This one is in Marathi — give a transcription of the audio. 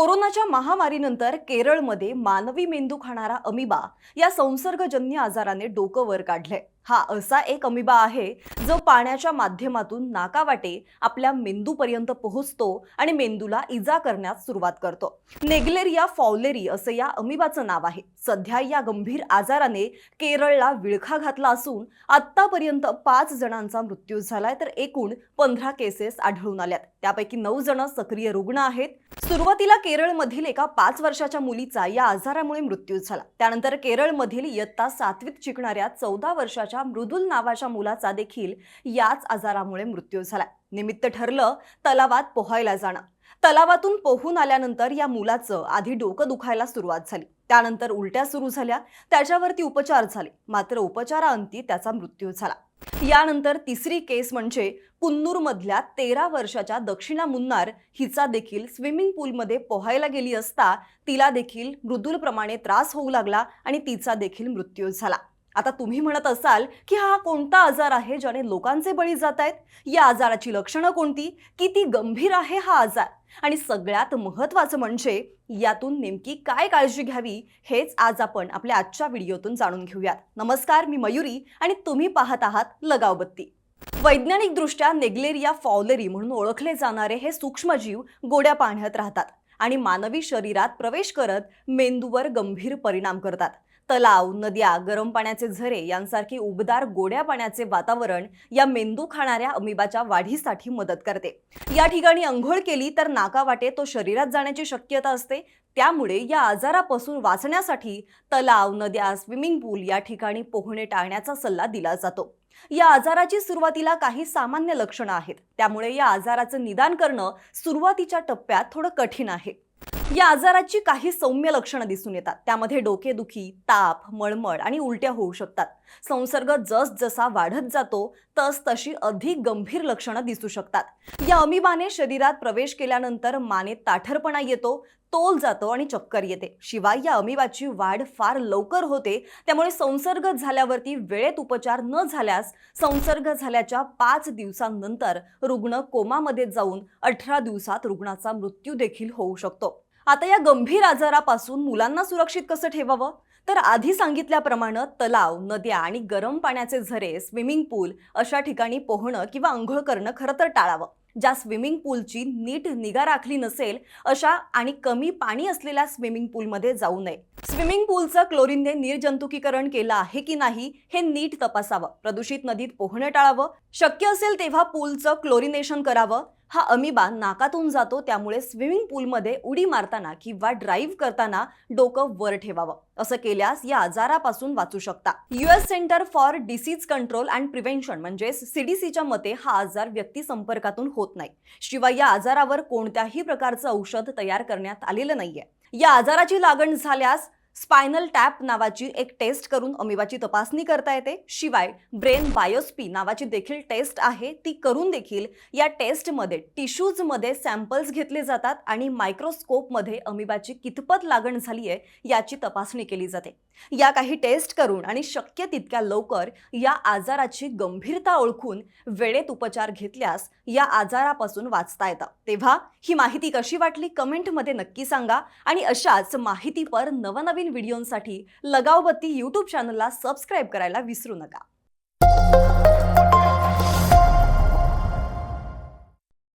कोरोनाच्या महामारीनंतर केरळमध्ये मानवी मेंदू खाणारा अमिबा या संसर्गजन्य आजाराने डोकं वर काढलंय. हा असा एक अमिबा आहे जो पाण्याच्या माध्यमातून नाकावाटे आपल्या मेंदूपर्यंत पोहोचतो आणि मेंदूला इजा करण्यास सुरुवात करतो. नेग्लेरिया फॉलेरी असं या अमिबाचं नाव आहे. सध्या या गंभीर आजाराने केरळला विळखा घातला असून आतापर्यंत पाच जणांचा मृत्यू झालाय तर एकूण पंधरा केसेस आढळून आल्यात. त्यापैकी नऊ जण सक्रिय रुग्ण आहेत. सुरुवातीला केरळमधील एका पाच वर्षाच्या मुलीचा या आजारामुळे मृत्यू झाला. त्यानंतर केरळमधील इयत्ता सातवीत शिकणाऱ्या चौदा वर्षाच्या मृदुल नावाच्या मुलाचा देखील याच आजारामुळे मृत्यू झाला निमित्त ठरलं तलावात पोहायला जाणं. तलावातून पोहून आल्यानंतर या मुलाचं आधी डोकं दुखायला सुरुवात झाली. त्यानंतर उलट्या सुरू झाल्या. त्याच्यावरती उपचार झाले. मात्र उपचाराअंती त्याचा मृत्यू झाला. यानंतर तिसरी केस म्हणजे कुन्नूरमधल्या तेरा वर्षाच्या दक्षिणा मुन्नार हिचा देखील स्विमिंग पूलमध्ये पोहायला गेली असता तिला देखील मृदुलप्रमाणे त्रास होऊ लागला आणि तिचा देखील मृत्यू झाला. आता तुम्ही म्हणत असाल की हा कोणता आजार आहे ज्याने लोकांचे बळी जात आहेत? या आजाराची लक्षणं कोणती? किती गंभीर आहे हा आजार? आणि सगळ्यात महत्त्वाचं म्हणजे यातून नेमकी काय काळजी घ्यावी हेच आज आपण आपल्या आजच्या व्हिडिओतून जाणून घेऊयात. नमस्कार मी मयुरी आणि तुम्ही पाहत आहात लगावबत्ती वैज्ञानिकदृष्ट्या नेग्लेरिया फॉलेरी म्हणून ओळखले जाणारे हे सूक्ष्मजीव गोड्या पाण्यात राहतात आणि मानवी शरीरात प्रवेश करत मेंदूवर गंभीर परिणाम करतात. तलाव नद्या गरम पाण्याचे झरे यांसारखी उबदार गोड्या पाण्याचे वातावरण या मेंदू खाणाऱ्या अमिबाच्या वाढीसाठी मदत करते. या ठिकाणी अंघोळ केली तर नाकावाटे तो शरीरात जाण्याची शक्यता असते. त्यामुळे या आजारापासून वाचण्यासाठी तलाव नद्या स्विमिंग पूल या ठिकाणी पोहणे टाळण्याचा सल्ला दिला जातो. या आजाराची सुरुवातीला काही सामान्य लक्षणं आहेत. त्यामुळे या आजाराचं निदान करणं सुरुवातीच्या टप्प्यात थोडं कठीण आहे. या आजाराची काही सौम्य लक्षणं दिसून येतात. त्यामध्ये डोकेदुखी ताप मळमळ आणि उलट्या होऊ शकतात. संसर्ग जस जसा वाढत जातो तस तशी अधिक गंभीर लक्षणं दिसू शकतात. या अमिबाने शरीरात प्रवेश केल्यानंतर मानेत ताठरपणा येतो तोल जातो आणि चक्कर येते. शिवाय या अमिबाची वाढ फार लवकर होते त्यामुळे संसर्ग झाल्यावरती वेळेत उपचार न झाल्यास संसर्ग झाल्याच्या पाच दिवसांनंतर रुग्ण कोमामध्ये जाऊन अठरा दिवसात रुग्णाचा मृत्यू देखील होऊ शकतो. आता या गंभीर आजारापासून मुलांना सुरक्षित कसं ठेवावं? तर आधी सांगितल्याप्रमाणे तलाव नद्या आणि गरम पाण्याचे झरे स्विमिंग पूल अशा ठिकाणी पोहणं किंवा आंघोळ करणं खरं तर टाळावं. ज्या स्विमिंग पूलची नीट निगा राखली नसेल अशा आणि कमी पाणी असलेल्या स्विमिंग पूलमध्ये जाऊ नये. स्विमिंग पूलचं क्लोरीनने निर्जंतुकीकरण केलं आहे की नाही हे नीट तपासावं. प्रदूषित नदीत पोहणं टाळावं. शक्य असेल तेव्हा पूलचं क्लोरिनेशन करावं. हा अमिबा नाकातून जातो त्यामुळे स्विमिंग पूलमध्ये उडी मारताना किंवा ड्राईव्ह करताना डोकं वर ठेवावं. असं केल्यास या आजारापासून वाचू शकता. US Centre for Disease Control and Prevention म्हणजेच सीडीसीच्या मते हा आजार व्यक्ती संपर्कातून होत नाही. शिवाय या आजारावर कोणत्याही प्रकारचं औषध तयार करण्यात आलेलं नाहीये. या आजाराची लागण झाल्यास स्पायनल टॅप नावाची एक टेस्ट करून अमिबाची तपासणी करता येते. शिवाय ब्रेन बायोस्पी नावाची देखील टेस्ट आहे. ती करून देखील या टेस्टमध्ये टिश्यूजमध्ये सॅम्पल्स घेतले जातात आणि मायक्रोस्कोपमध्ये अमिबाची कितपत लागण झाली आहे याची तपासणी केली जाते. या काही टेस्ट करून आणि शक्य तितक्या लवकर या आजाराची गंभीरता ओळखून वेळेत उपचार घेतल्यास या आजारापासून वाचता येतं. तेव्हा ही माहिती कशी वाटली? कमेंटमध्ये नक्की सांगा आणि अशाच माहितीपर नवनवीन व्हिडिओंसाठी लगावबत्ती यूट्यूब चॅनलला सबस्क्राईब करायला विसरू नका.